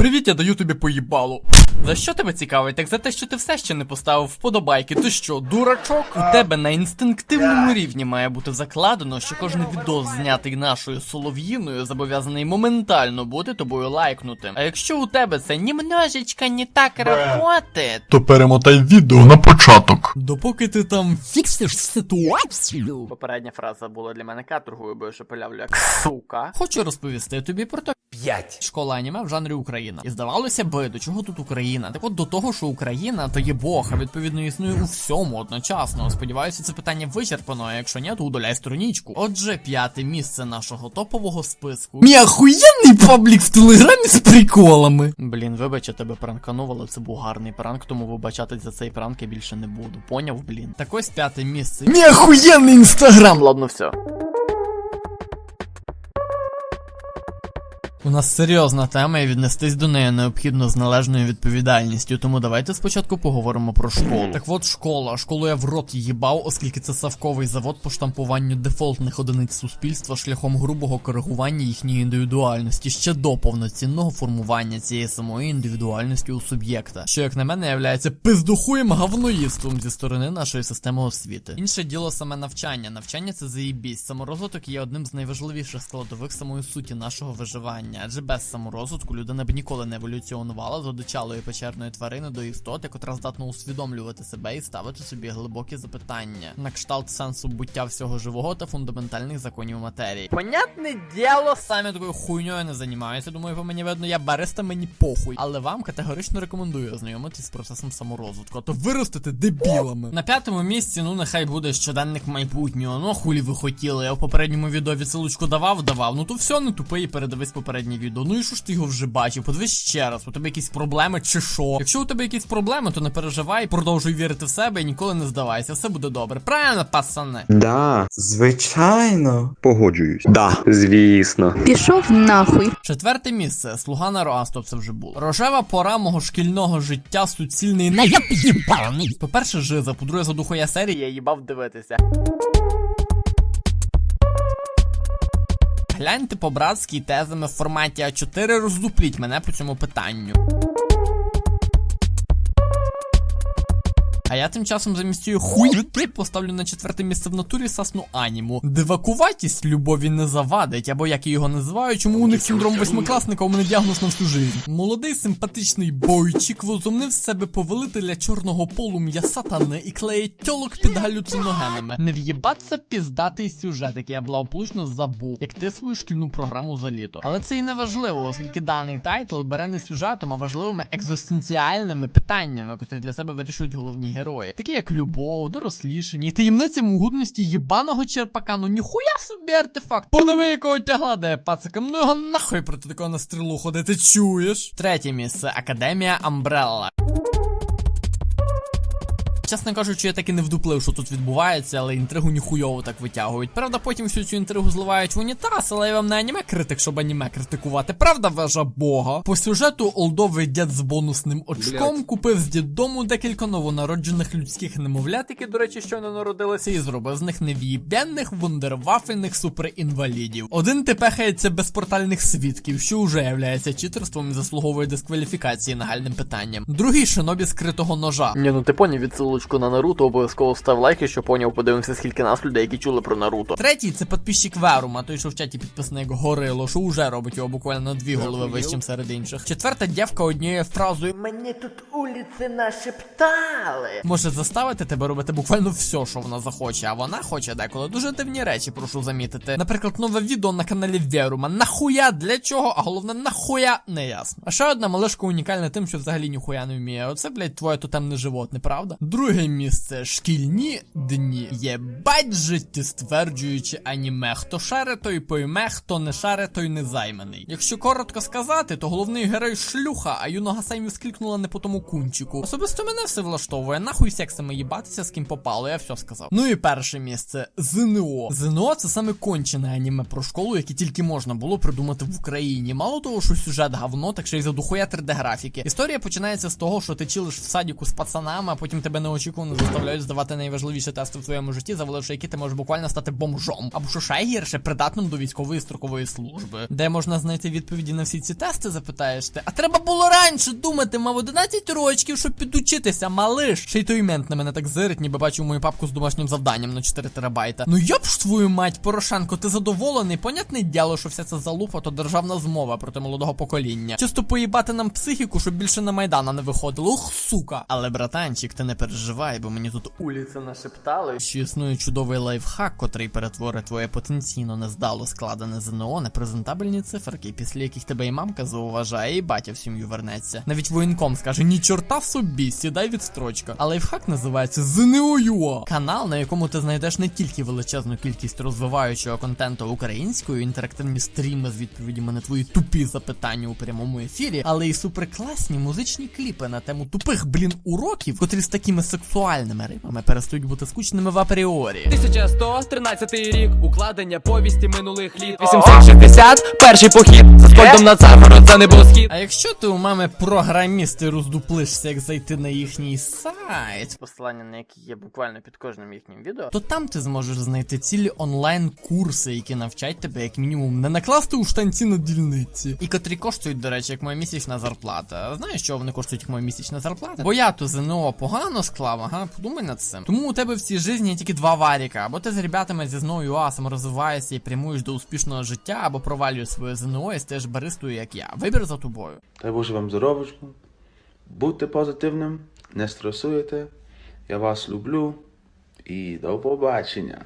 Привіт, я даю тобі поїбалу. За що тебе цікавить? Так за те, що ти все ще не поставив вподобайки. Ти що, дурачок? У тебе на інстинктивному рівні має бути закладено, що кожен відос, знятий нашою солов'їною, зобов'язаний моментально бути тобою лайкнутим. А якщо у тебе це немножечко не так работает, То перемотай відео на початок. допоки ти там фіксиш ситуацію. Попередня фраза була для мене каторгою, бо я ще полявлю як сука. Хочу розповісти тобі про то. 5. Школа аніме в жанрі Україна. І здавалося би, до чого тут Україна? Так от до того, що Україна то є Бог, а відповідно існує у всьому одночасно. Сподіваюся, це питання вичерпано, а якщо ні, то удаляй страничку. Отже, п'яте місце нашого топового списку. Мій охуєнний паблік в телеграмі з приколами. Блін, вибач, я тебе пранканув, але це був гарний пранк, тому вибачатись за цей пранк я більше не буду. Поняв, блін. Так ось п'яте місце. Мій охуєнний інстаграм! Ладно, все. У нас серйозна тема, і віднестись до неї необхідно з належною відповідальністю. Тому давайте спочатку поговоримо про школу. Так от школа. Школу я в рот їбав, оскільки це савковий завод по штампуванню дефолтних одиниць суспільства шляхом грубого коригування їхньої індивідуальності ще до повноцінного формування цієї самої індивідуальності у суб'єкта, що як на мене являється пиздухуєм говноїством зі сторони нашої системи освіти. Інше діло саме навчання. Навчання це заїбість. Саморозвиток є одним з найважливіших складових самої суті нашого виживання, адже без саморозвитку людина б ніколи не еволюціонувала з одичалої печерної тварини до істоти, котра здатна усвідомлювати себе і ставити собі глибокі запитання на кшталт сенсу буття всього живого та фундаментальних законів матерії. Понятне діло, самі такою хуйньою не займаюся. Думаю, по мені видно, я бариста, мені похуй. Але вам категорично рекомендую ознайомитись з процесом саморозвитку, а то виростете дебілами. На п'ятому місці, ну нехай буде щоденник майбутнього. Ну хулі ви хотіли. Я в попередньому відео відсилочку давав, давав. Ну то все, не тупий, передивись попереднє відео. Ну і що ж ти його вже бачив? Подивись ще раз, у тебе якісь проблеми чи що? Якщо у тебе якісь проблеми, то не переживай, продовжуй вірити в себе і ніколи не здавайся. Все буде добре. Правильно, пацани? Да, звичайно. Погоджуюсь. Да, звісно. Пішов нахуй. Четверте місце. Слуга народу. А, стоп, це вже було. Рожева пора мого шкільного життя суцільний наєбаний. По-перше, жиза, по-друге, за духоя серії я їбав дивитися. Гляньте по-братськи тезами в форматі А4 роздупліть мене по цьому питанню. А я тим часом замість цієї хуй поставлю на четверте місце в натурі сасну аніму. Дивакуватість любові не завадить, або як я його називаю, чому у них синдром восьмикласника, у мене діагноз на всю жизнь. Молодий симпатичний бойчик возомнив з себе повелителя чорного полум'я сатани і клеїть тьолок під галюциногенами. Не в'єбаться піздатий сюжет, який я благополучно забув, як ти свою шкільну програму за літо. Але це і не важливо, оскільки даний тайтл бере не сюжетом, а важливими екзистенціальними питаннями, які для себе вирішують головні герої, такі як любов, дорослішені, і таємниця могутності єбаного черпака. Ну ніхуя собі артефакт. Понови якого тягла, де пацикам, ну його нахуй проти такого на стрілу ходити, чуєш? Третє місце Академія Амбрелла. Чесно кажучи, я так і не вдуплив, що тут відбувається, але інтригу ніхуйово так витягують. Правда, потім всю цю інтригу зливають в унітаз, але я вам не аніме критик, щоб аніме критикувати. Правда, вежа Бога. По сюжету олдовий дід з бонусним очком купив з діддому декілька новонароджених людських немовлят, які, до речі, щойно народилися, і зробив з них нев'їбенних вундервафельних суперінвалідів. Один тепехається без портальних свідків, що уже являється читерством і заслуговує дискваліфікації нагальним питанням. Другий шинобі скритого ножа. Ні, ну ти поняв відсилочку на Наруто, обов'язково став лайк, якщо поняв, подивимося, скільки нас людей, які чули про Наруто. Третій це підписчик Верума, той, що в чаті підписаний як Горило, що уже робить його буквально на дві голови вищим серед інших. Четверта дівка однією фразою Мені тут улиці нашептали. може заставити тебе робити буквально все, що вона захоче, а вона хоче деколи дуже дивні речі, прошу замітити. Наприклад, нове відео на каналі Верума. Нахуя для чого, а головне нахуя не ясно. А ще одна малишка унікальна тим, що взагалі ніхуя не вміє. Оце, блядь, твоє тотемне животне, правда? Друге місце шкільні дні. Єбать життєстверджуючи аніме. Хто шаре, той пойме, хто не шаре, той не займаний. Якщо коротко сказати, то головний герой шлюха, а юного Саймі склікнула не по тому кунчику. Особисто мене все влаштовує, нахуй сексами їбатися з ким попало, я все сказав. Ну і перше місце ЗНО. ЗНО це саме кончене аніме про школу, яке тільки можна було придумати в Україні. Мало того, що сюжет говно, так ще й за духуя 3D графіки. Історія починається з того, що ти чилиш в садіку з пацанами, а потім тебе не неочікувано заставляють здавати найважливіші тести в твоєму житті, заваливши які ти можеш буквально стати бомжом. Або що ще гірше, придатним до військової строкової служби. Де можна знайти відповіді на всі ці тести, запитаєш ти. А треба було раніше думати, мав 11 рочків, щоб підучитися, малиш. Ще й той мент на мене так зирить, ніби бачив мою папку з домашнім завданням на 4 терабайта. Ну йоп ж твою мать, Порошенко, ти задоволений? Понятне діло, що вся ця залупа то державна змова проти молодого покоління. Чисто поїбати нам психіку, щоб більше на майдана не виходило. Ух, сука. Але братанчик, ти не переживай, бо мені тут уліці нашептали, що існує чудовий лайфхак, котрий перетворить твоє потенційно нездало складене ЗНО на презентабельні циферки, після яких тебе і мамка зауважає, і батя в сім'ю вернеться. Навіть воєнком скаже: ні чорта собі, сідай відстрочка. А лайфхак називається ЗНО.UA. Канал, на якому ти знайдеш не тільки величезну кількість розвиваючого контенту українською, інтерактивні стріми з відповідями на твої тупі запитання у прямому ефірі, але й суперкласні музичні кліпи на тему тупих блін уроків, котрі з такими сексуальними римами перестають бути скучними в апріорі. 1113 рік, укладення повісті минулих літ. 860, перший похід. За скольдом на Царгород, за небосхід. А якщо ти у мами програміст і роздуплишся, як зайти на їхній сайт, посилання на який є буквально під кожним їхнім відео, то там ти зможеш знайти цілі онлайн-курси, які навчать тебе як мінімум не накласти у штанці на дільниці. І котрі коштують, до речі, як моя місячна зарплата. Знаєш, що вони коштують як моя місячна зарплата? Бо я то ЗНО погано склав, ага, подумай над цим. Тому у тебе в цій житті тільки два варіка. Або ти з ребятами зі ЗНО ЮА саморозвиваєшся і прямуєш до успішного життя, або провалюєш своє ЗНО і стаєш баристою, як я. Вибір за тобою. Дай Боже вам здоровочку. Будьте позитивним, не стресуйте. Я вас люблю і до побачення.